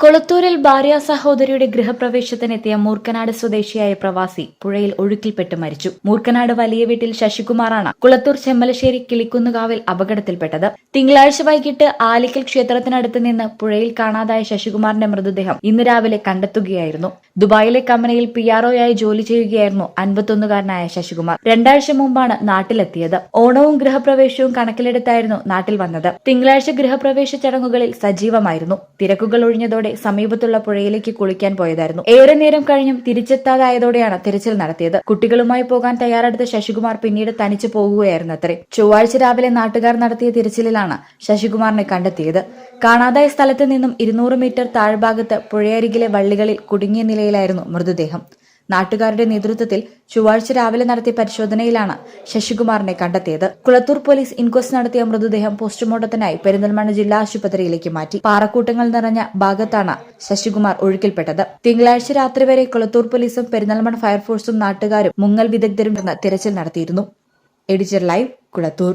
കൊളത്തൂരിൽ ഭാര്യ സഹോദരിയുടെ ഗൃഹപ്രവേശത്തിനെത്തിയ മൂർക്കനാട് സ്വദേശിയായ പ്രവാസി പുഴയിൽ ഒഴുക്കിൽപ്പെട്ട് മരിച്ചു. മൂർക്കനാട് വലിയ വീട്ടിൽ ശശികുമാറാണ് കുളത്തൂർ ചെമ്മലശ്ശേരി കിളിക്കുന്നുകാവിൽ അപകടത്തിൽപ്പെട്ടത്. തിങ്കളാഴ്ച വൈകിട്ട് ആലിക്കൽ ക്ഷേത്രത്തിനടുത്ത് നിന്ന് പുഴയിൽ കാണാതായ ശശികുമാറിന്റെ മൃതദേഹം ഇന്ന് രാവിലെ കണ്ടെത്തുകയായിരുന്നു. ദുബായിലെ കമ്പനിയിൽ പി ആർഒയായി ജോലി ചെയ്യുകയായിരുന്നു അൻപത്തൊന്നുകാരനായ ശശികുമാർ. രണ്ടാഴ്ച മുമ്പാണ് നാട്ടിലെത്തിയത്. ഓണവും ഗൃഹപ്രവേശവും കണക്കിലെടുത്തായിരുന്നു നാട്ടിൽ വന്നത്. തിങ്കളാഴ്ച ഗൃഹപ്രവേശ ചടങ്ങുകളിൽ സജീവമായിരുന്നു. തിരക്കുകൾ ഒഴിഞ്ഞതോടെ സമീപത്തുള്ള പുഴയിലേക്ക് കുളിക്കാൻ പോയതായിരുന്നു. ഏറെ നേരം കഴിഞ്ഞും തിരിച്ചെത്താതായതോടെയാണ് തിരച്ചിൽ നടത്തിയത്. കുട്ടികളുമായി പോകാൻ തയ്യാറെടുത്ത ശശികുമാർ പിന്നീട് തനിച്ചു പോകുകയായിരുന്നു അത്രേ ചൊവ്വാഴ്ച രാവിലെ നാട്ടുകാർ നടത്തിയ തിരച്ചിലിലാണ് ശശികുമാറിനെ കണ്ടെത്തിയത്. കാണാതായ സ്ഥലത്ത് നിന്നും ഇരുന്നൂറ് മീറ്റർ താഴ്ഭാഗത്ത് പുഴയരികിലെ വള്ളികളിൽ കുടുങ്ങിയ നിലയിലായിരുന്നു മൃതദേഹം. നാട്ടുകാരുടെ നേതൃത്വത്തിൽ ചൊവ്വാഴ്ച രാവിലെ നടത്തിയ പരിശോധനയിലാണ് ശശികുമാറിനെ കണ്ടെത്തിയത്. കുളത്തൂർ പോലീസ് ഇൻക്വസ്റ്റ് നടത്തിയ മൃതദേഹം പോസ്റ്റ്മോർട്ടത്തിനായി പെരിന്തൽമണ്ണ ജില്ലാ ആശുപത്രിയിലേക്ക് മാറ്റി. പാറക്കൂട്ടങ്ങൾ നിറഞ്ഞ ഭാഗത്താണ് ശശികുമാർ ഒഴുക്കിൽപ്പെട്ടത്. തിങ്കളാഴ്ച രാത്രി വരെ കുളത്തൂർ പോലീസും പെരിന്തൽമണ്ണ ഫയർഫോഴ്സും നാട്ടുകാരും മുങ്ങൽ വിദഗ്ധരും തിരച്ചിൽ നടത്തിയിരുന്നു. Editor live Kulathur.